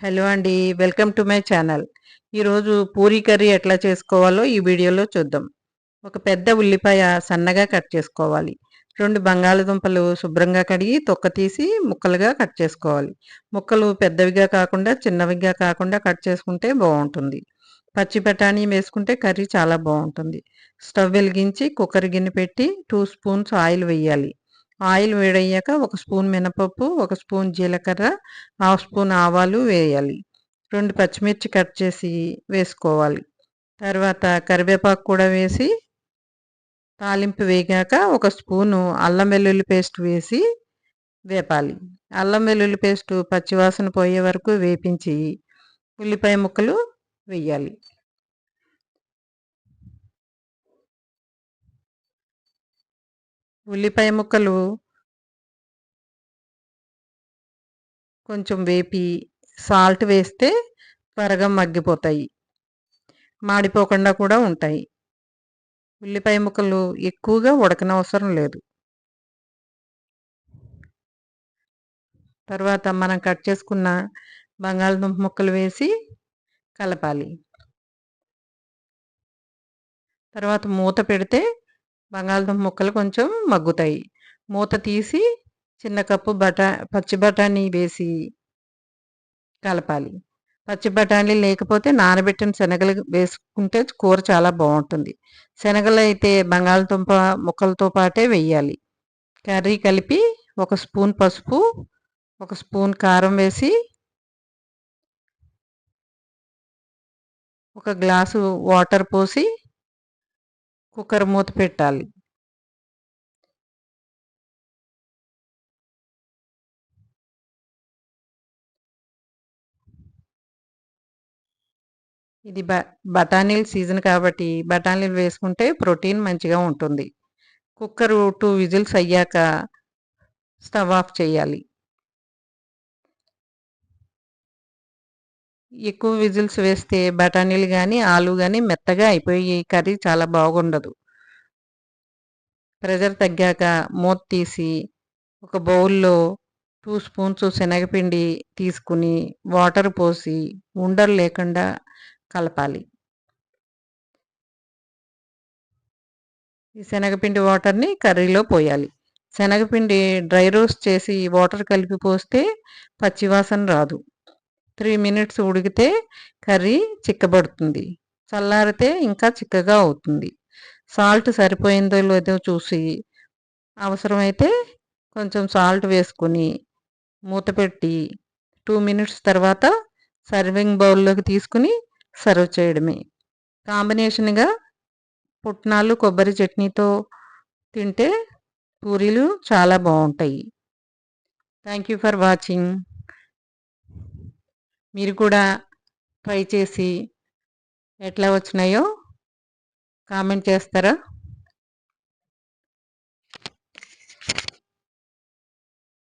Hello అండి welcome to my channel. ఈరోజు Puri curry ఎట్లా చేసుకోవాలో ఈ వీడియోలో చూద్దాం. ఒక పెద్ద ఉల్లిపాయ సన్నగా కట్ చేసుకోవాలి. రెండు బంగాళదుంపలు శుభ్రంగా కడిగి తొక్క తీసి ముక్కలుగా కట్ చేసుకోవాలి. ముక్కలు పెద్దవిగా కాకుండా చిన్నవిగా కాకుండా కట్ చేసుకుంటే బాగుంటుంది. పచ్చి బఠానీ వేసుకుంటే కర్రీ చాలా బాగుంటుంది. స్టవ్ వెలిగించి కుక్కర్ గిన్నె పెట్టి టూ స్పూన్స్ ఆయిల్ వేయాలి. ఆయిల్ వేడయ్యాక ఒక స్పూన్ మినపప్పు ఒక స్పూన్ జీలకర్ర హాఫ్ స్పూన్ ఆవాలు వేయాలి. రెండు పచ్చిమిర్చి కట్ చేసి వేసుకోవాలి. తర్వాత కరివేపాకు కూడా వేసి తాలింపు వేగాక ఒక స్పూను అల్లం వెల్లుల్లి పేస్ట్ వేసి వేపాలి. అల్లం వెల్లుల్లి పేస్ట్ పచ్చివాసన పోయే వరకు వేపించి ఉల్లిపాయ ముక్కలు వేయాలి. ఉల్లిపాయ ముక్కలు కొంచెం వేపి సాల్ట్ వేస్తే త్వరగా మగ్గిపోతాయి. మాడిపోకుండా కూడా ఉంటాయి. ఉల్లిపాయ ముక్కలు ఎక్కువగా ఉడకనవసరం లేదు. తర్వాత మనం కట్ చేసుకున్న బంగాళదుంప ముక్కలు వేసి కలపాలి. తర్వాత మూత పెడితే బంగాళదుంప ముక్కలు కొంచెం మగ్గుతాయి. మూత తీసి చిన్న కప్పు బఠా పచ్చి బఠానీ వేసి కలపాలి. పచ్చి బఠానీ లేకపోతే నానబెట్టిన శనగలు వేసుకుంటే కూర చాలా బాగుంటుంది. శనగలు అయితే బంగాళదుంప ముక్కలతో పాటే వేయాలి. కర్రీ కలిపి ఒక స్పూన్ పసుపు ఒక స్పూన్ కారం వేసి ఒక గ్లాసు వాటర్ పోసి కుక్కర్ మూత పెట్టాలి. ఇది బ బఠానీల సీజన్ కాబట్టి బఠానీలు వేసుకుంటే ప్రోటీన్ మంచిగా ఉంటుంది. కుక్కర్ టూ విజిల్స్ అయ్యాక స్టవ్ ఆఫ్ చేయాలి. ఎక్కువ విజిల్స్ వేస్తే బఠానీలు కానీ ఆలు కానీ మెత్తగా అయిపోయి కర్రీ చాలా బాగుండదు. ప్రెజర్ తగ్గాక మూత తీసి ఒక బౌల్లో టూ స్పూన్స్ శనగపిండి తీసుకుని వాటర్ పోసి ఉండలు లేకుండా కలపాలి. ఈ శనగపిండి వాటర్ని కర్రీలో పోయాలి. శనగపిండి డ్రై రోస్ట్ చేసి వాటర్ కలిపి పోస్తే పచ్చివాసన రాదు. త్రీ మినిట్స్ ఉడికితే కర్రీ చిక్కబడుతుంది. చల్లారితే ఇంకా చిక్కగా అవుతుంది. సాల్ట్ సరిపోయిందో లేదో చూసి అవసరమైతే కొంచెం సాల్ట్ వేసుకొని మూత పెట్టి టూ మినిట్స్ తర్వాత సర్వింగ్ బౌల్లోకి తీసుకుని సర్వ్ చేయడమే. కాంబినేషన్గా పుట్నాలు కొబ్బరి చట్నీతో తింటే పూరీలు చాలా బాగుంటాయి. Thank you for watching. మీరు కూడా ట్రై చేసి ఎట్లా వచ్చినాయో కామెంట్ చేస్తారా?